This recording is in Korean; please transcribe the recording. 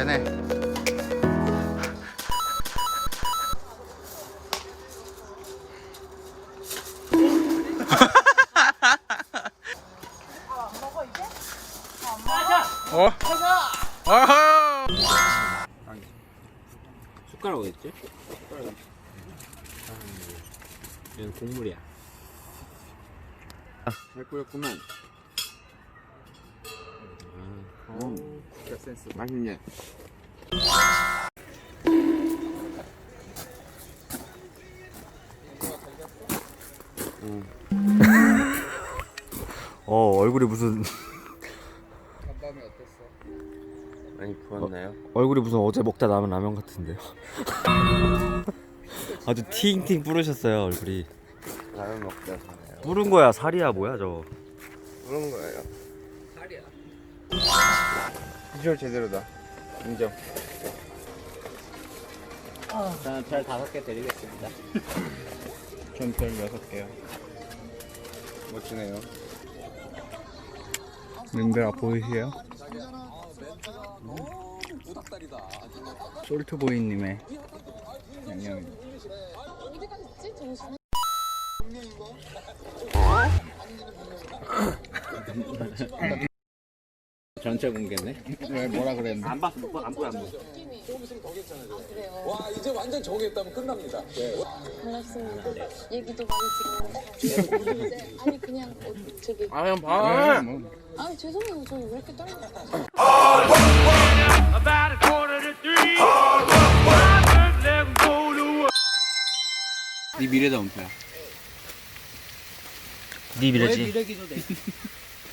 되네. 어? 어허! 숟가락 어딨지? 얘는 국물이야. 잘 끓였구만. 음, 맛있네. 어 얼굴이 무슨 많이 부었나요? 얼굴이 무슨 어제 먹다 남은 라면 같은데요. 아주 팅팅 부르셨어요 얼굴이. 라면 먹다 사네요. 부른 거야 살이야 뭐야 저. 그런 거예요. 비주얼 제대로다. 인정. 저는 별 다섯 개 드리겠습니다. 전별 여섯 개요. 멋지네요. 님들아 보이세요? 솔트보이님의 양념입니다. 전체 공개네. 왜 뭐라 그랬는데? 안 봤어, 안 보여, 안 보여. 반갑습니다. 얘기도 많이 들었는데. 아니 그냥 어, 저기 아, 형 봐. 뭐. 아 죄송해요. 저 왜 이렇게 떨려요? 네 미래다, 은표야. 네 미래지.